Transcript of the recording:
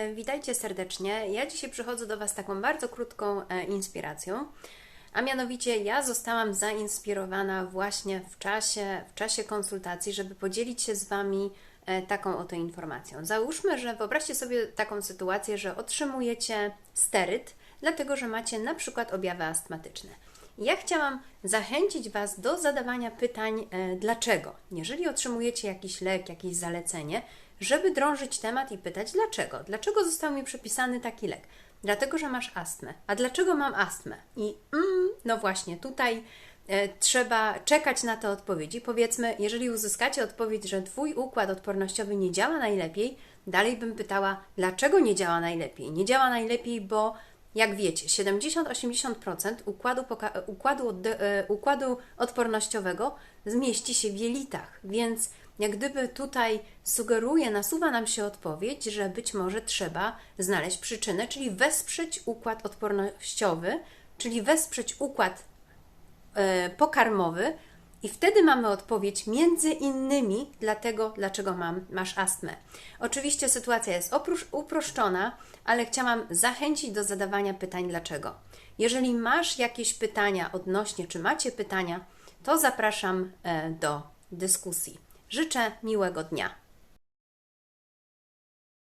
E, Witajcie serdecznie. Ja dzisiaj przychodzę do Was taką bardzo krótką e, inspiracją. A mianowicie ja zostałam zainspirowana właśnie w czasie, w czasie konsultacji, żeby podzielić się z Wami e, taką oto informacją. Załóżmy, że wyobraźcie sobie taką sytuację, że otrzymujecie steryt, dlatego że macie na przykład objawy astmatyczne. Ja chciałam zachęcić Was do zadawania pytań, e, dlaczego. Jeżeli otrzymujecie jakiś lek, jakieś zalecenie, żeby drążyć temat i pytać, dlaczego. Dlaczego został mi przepisany taki lek? Dlatego, że masz astmę. A dlaczego mam astmę? I mm, no właśnie, tutaj e, trzeba czekać na te odpowiedzi. Powiedzmy, jeżeli uzyskacie odpowiedź, że Twój układ odpornościowy nie działa najlepiej, dalej bym pytała, dlaczego nie działa najlepiej? Nie działa najlepiej, bo jak wiecie, 70-80% układu, układu, e, układu odpornościowego zmieści się w jelitach, więc jak gdyby tutaj sugeruje, nasuwa nam się odpowiedź, że być może trzeba znaleźć przyczynę, czyli wesprzeć układ odpornościowy, czyli wesprzeć układ e, pokarmowy i wtedy mamy odpowiedź między innymi dlatego, dlaczego mam, masz astmę. Oczywiście sytuacja jest oprócz, uproszczona, ale chciałam zachęcić do zadawania pytań dlaczego. Jeżeli masz jakieś pytania odnośnie, czy macie pytania, to zapraszam e, do dyskusji. Życzę miłego dnia.